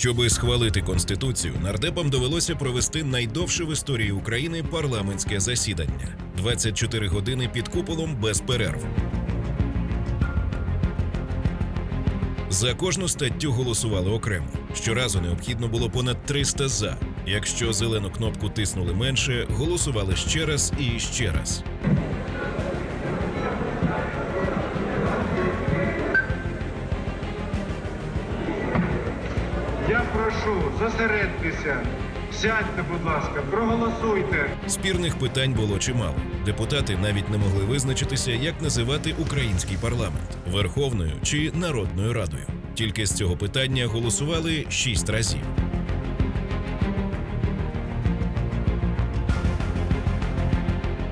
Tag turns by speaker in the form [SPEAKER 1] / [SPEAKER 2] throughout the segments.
[SPEAKER 1] Щоби схвалити конституцію, нардепам довелося провести найдовше в історії України парламентське засідання 24 години під куполом без перерв. За кожну статтю голосували окремо. Щоразу необхідно було понад 300 за. Якщо зелену кнопку тиснули менше, голосували ще раз і ще раз.
[SPEAKER 2] Я прошу, зосередьтеся. Сядьте, будь ласка, проголосуйте.
[SPEAKER 1] Спірних питань було чимало. Депутати навіть не могли визначитися, як називати український парламент Верховною чи Народною Радою. Тільки з цього питання голосували шість разів.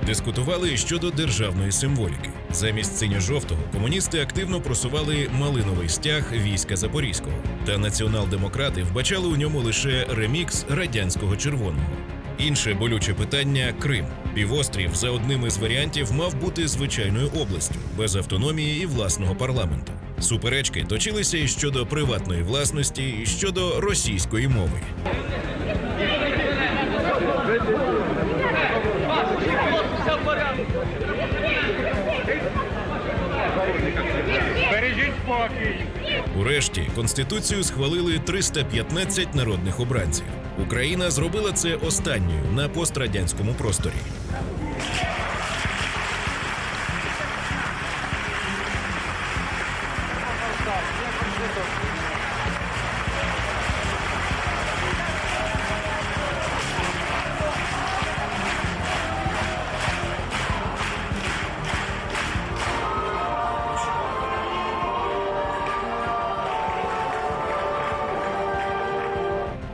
[SPEAKER 1] Дискутували щодо державної символіки. Замість синьо-жовтого комуністи активно просували малиновий стяг війська Запорізького, та націонал-демократи вбачали у ньому лише ремікс радянського червоного. Інше болюче питання Крим. Півострів за одним із варіантів мав бути звичайною областю без автономії і власного парламенту. Суперечки точилися і щодо приватної власності, і щодо російської мови. Урешті конституцію схвалили 315 народних обранців. Україна зробила це останньою на пострадянському просторі.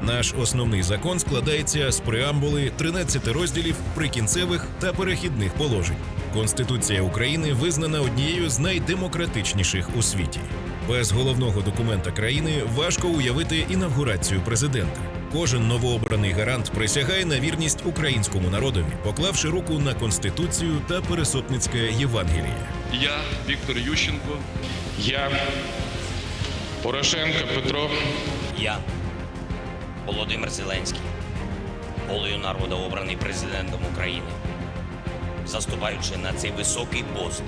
[SPEAKER 1] Наш основний закон складається з преамбули 13 розділів прикінцевих та перехідних положень. Конституція України визнана однією з найдемократичніших у світі. Без головного документа країни важко уявити інавгурацію президента. Кожен новообраний гарант присягає на вірність українському народові, поклавши руку на конституцію та пересопницьке Євангеліє.
[SPEAKER 3] Я, Віктор Ющенко,
[SPEAKER 4] Я, Порошенко Петро,
[SPEAKER 5] Я, Володимир Зеленський, волею народу обраний президентом України, заступаючи на цей високий пост,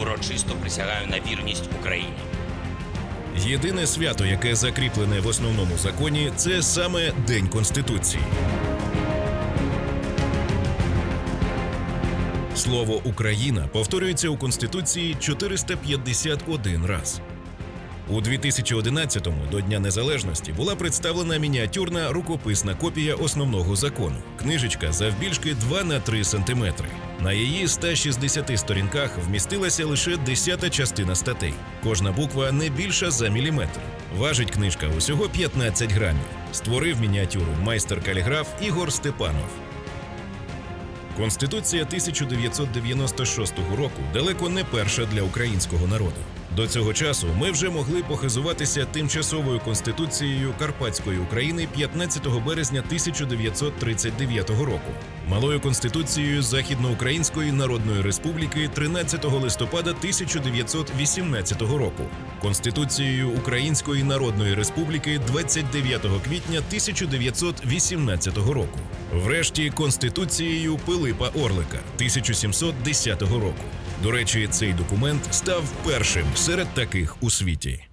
[SPEAKER 5] урочисто присягаю на вірність Україні.
[SPEAKER 1] Єдине свято, яке закріплене в основному законі, це саме День Конституції. Слово Україна повторюється у Конституції 451 раз. У 2011-му до Дня Незалежності була представлена мініатюрна рукописна копія основного закону. Книжечка завбільшки 2 на 3 сантиметри. На її 160 сторінках вмістилася лише десята частина статей. Кожна буква не більша за міліметр. Важить книжка усього 15 грамів. Створив мініатюру майстер-каліграф Ігор Степанов. Конституція 1996 року далеко не перша для українського народу. До цього часу ми вже могли похизуватися тимчасовою конституцією Карпатської України 15 березня 1939 року, малою конституцією Західноукраїнської Народної Республіки 13 листопада 1918 року, конституцією Української Народної Республіки 29 квітня 1918 року. Врешті конституцією Пилипа Орлика 1710 року. До речі, цей документ став першим серед таких у світі.